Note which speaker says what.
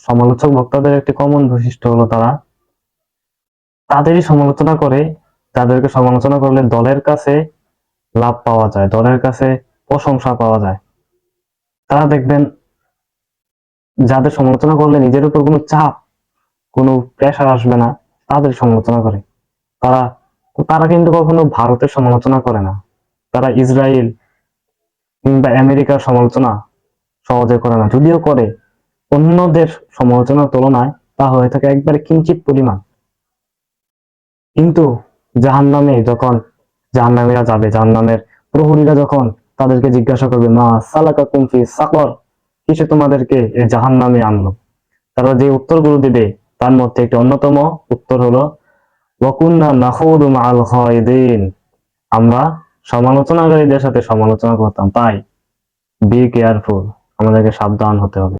Speaker 1: সমালোচক বক্তাদের একটি কমন বৈশিষ্ট্য হলো তারা তাদেরই সমালোচনা করে, তাদেরকে সমালোচনা করলে দলের কাছে লাভ পাওয়া যায়, দলের কাছে প্রশংসা পাওয়া যায়। তারা দেখবেন যাদের সমালোচনা করলে নিজের উপর কোনো চাপ, কোনো প্রেশার আসবে না, তাদের সমালোচনা করে। তারা তারা কিন্তু কখনো ভারতের সমালোচনা করে না। তারা ইসরায়েল কিংবা আমেরিকার সমালোচনা সহজে করে না, যদিও করে। অন্যদের সমালোচনার তুলনায় তা হয়ে থাকে একবারে কিঞ্চিত পরিমাণ। কিন্তু জাহান নামে যখন জাহান নামীরা যাবে জাহান নামের প্রহরীরা যখন তাদেরকে জিজ্ঞাসা করবে, মা সালাকা কুমফি সাকর কিসে তোমাদেরকে জাহান নামে আনলো? তারা যে উত্তরগুলো দিবে, তার মধ্যে একটি অন্যতম উত্তর হলো আমরা সমালোচনাকারীদের সাথে সমালোচনা করতাম, তাই বি কেয়ারফুল আমাদেরকে সাবধান হতে হবে।